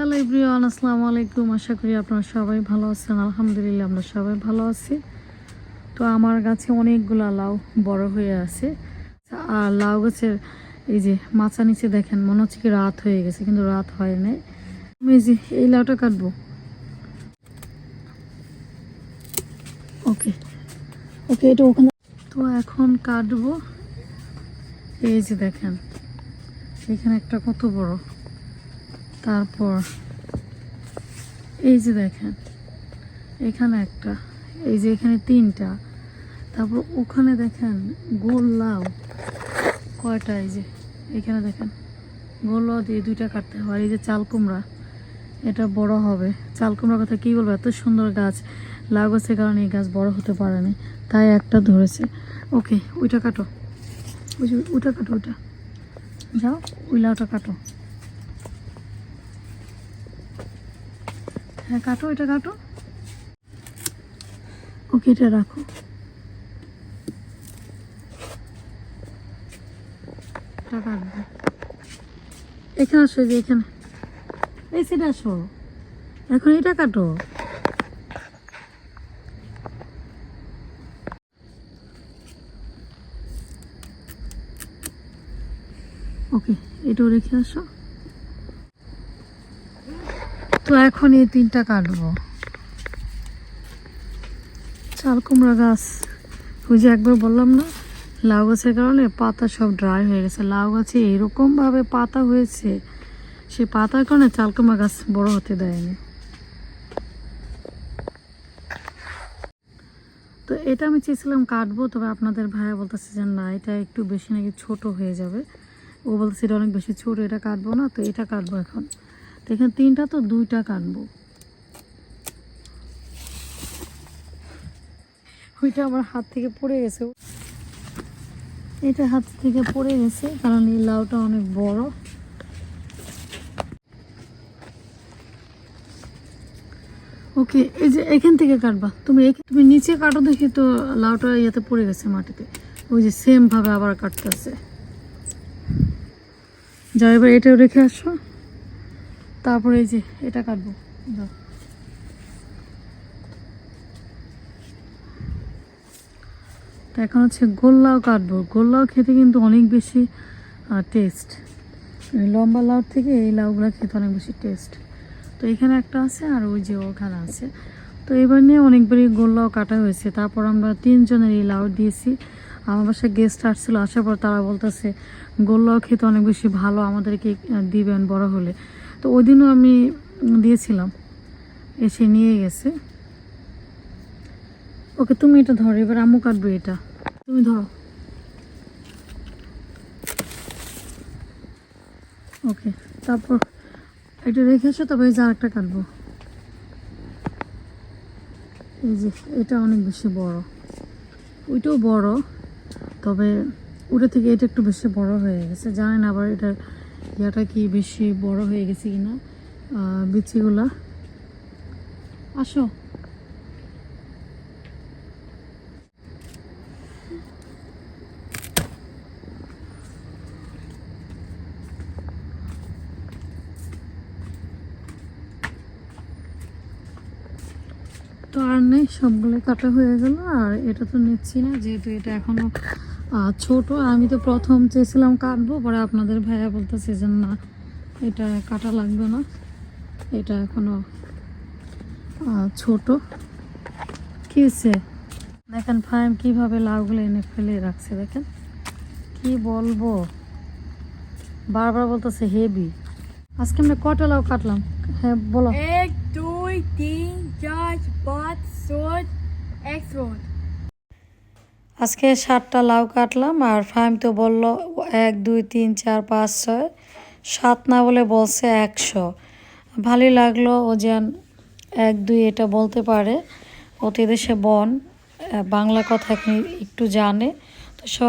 Hello ইব্রিয়ান আসসালামু আলাইকুম আশা করি আপনারা সবাই ভালো আছেন। আলহামদুলিল্লাহ, আমরা সবাই ভালো আছি। তো আমার গাছে অনেকগুলা লাউ বড় হয়ে আছে। আর লাউ গাছের এই যে মাচা নিচে দেখেন, মনে হচ্ছে কি রাত হয়ে গেছে, কিন্তু রাত হয় নাই। আমি যে এই লাউটা কাটবো। ওকে ওকে এটা ওখানে তো এখন কাটবো। এই যে দেখেন, এখানে একটা কত বড়। তারপর, এই যে দেখেন, এখানে একটা, এই যে এখানে তিনটা, তারপর ওখানে দেখেন গোল লাউ, কয়টা এই যে, এখানে দেখেন, গোল লাউ দিয়ে দুইটা কাটতে হয় এই যে চাল কুমড়া, এটা বড় হবে। চাল কুমড়ার কথা কী বলব, এত সুন্দর গাছ, লাউ গাছের কারণে এই গাছ বড় হতে পারেনি তাই একটা ধরেছে। ওকে, ওইটা কাটো, ওই যে ওইটা কাটো, ওইটা। যাও, ওই লাউটা কাটো। হ্যাঁ কাটো, এটা কাটো। ওকে, এটা রাখো। এটা এখানে আসো যে এখানে। এই সেটা আসো। এখন এটা কাটো। ওকে, এটাও রেখে আসো। তো এখন এই তিনটা কাটবো। চাল, কুমড়া গাছ। ওই যে একবার বললাম না, লাউ গাছের কারণে পাতা সব ড্রাই হয়ে গেছে। লাউ গাছে এরকম ভাবে পাতা হয়েছে, সে পাতার কারণে চাল, কুমড়া গাছ বড় হতে দেয়নি। তো এটা আমি চেয়েছিলাম কাটবো, তবে আপনাদের ভাইয়া বলতেছে যে না, এটা একটু বেশি নাকি ছোট হয়ে যাবে। ও বলতেছে এটা অনেক বেশি ছোট, এটা কাটবো না, তো এটা কাটবো এখন। তো এখানে তিনটা তো দুইটা কাটবো। ওইটা আমার হাত থেকে পড়ে গেছে। এটা হাত থেকে পড়ে গেছে, কারণ এই লাউটা অনেক বড়। ওকে, এই যে এখান থেকে কাটবা। তুমি তুমি নিচে কাটো দেখি তো লাউটা ইয়েতে পড়ে গেছে মাটিতে। ওই যে সেম ভাবে আবার কাটতেছে। যাও, এবার এটাও রেখে আসো। তারপরে এই যে এটা কাটবো। তো এখন হচ্ছে গোল্লাও কাটবো। গোল্লাও খেতে কিন্তু অনেক বেশি টেস্ট লম্বা লাউ থেকে এই লাউগুলো খেতে অনেক বেশি টেস্ট তো এখানে একটা আছে আর ওই যে ওখানে আছে। তো এবার নিয়ে অনেকবারই গোল্লাও কাটা হয়েছে। তারপর আমরা তিনজনের এই লাউ দিয়েছি। আমার বাসায় গেস্ট আসছিল, আসার পর তারা বলতেছে, গোল্লাও খেতে অনেক বেশি ভালো, আমাদেরকে দিবেন বড় হলে। তো ওই দিনও আমি দিয়েছিলাম। এসে নিয়ে গেছে। ওকে তুমি এটা ধরো, এবার আম্মু কাটবে এটা। তুমি ধরো। ওকে, তারপর এটা রেখে তবে এই যে আরেকটা কাটবো। এই যে, এটা অনেক বেশি বড়। ওইটাও বড়, তবে ওটা থেকে এটা একটু বেশি বড় হয়ে গেছে। জানেন আবার এটার ইয়াটা কি বেশি বড় হয়ে গেছে কিনা? বিচিগুলা। আসো। তো আর নেই, সবগুলো কাটা হয়ে গেল, আর এটা তো নিচ্ছি না, যেহেতু এটা এখনও ছোট আমি তো প্রথম চেয়েছিলাম কাটবো, পরে আপনাদের ভাইয়া বলতেছে যে না, এটা কাটা লাগবে না, এটা এখনও ছোট। কি দেখেন ফাইম কীভাবে লাউগুলো এনে ফেলে রাখছে, দেখেন। কি বলব? বারবার বলতেছে হেভি। আজকে আমরা কটা লাউ কাটলাম? হ্যাঁ বলো। এক, দুই, তিন, চার, পাঁচ, ছয় একশো আজকে সাতটা লাউ কাটলাম আর ফাইম তো বলল, এক, দুই, তিন, চার, পাঁচ, ছয়, সাত না বলে বলছে একশো। ভালোই লাগল ও যেন এক, দুই এটা বলতে পারে। অতি দেশে বন, বাংলা কথা একটু জানে। তো সব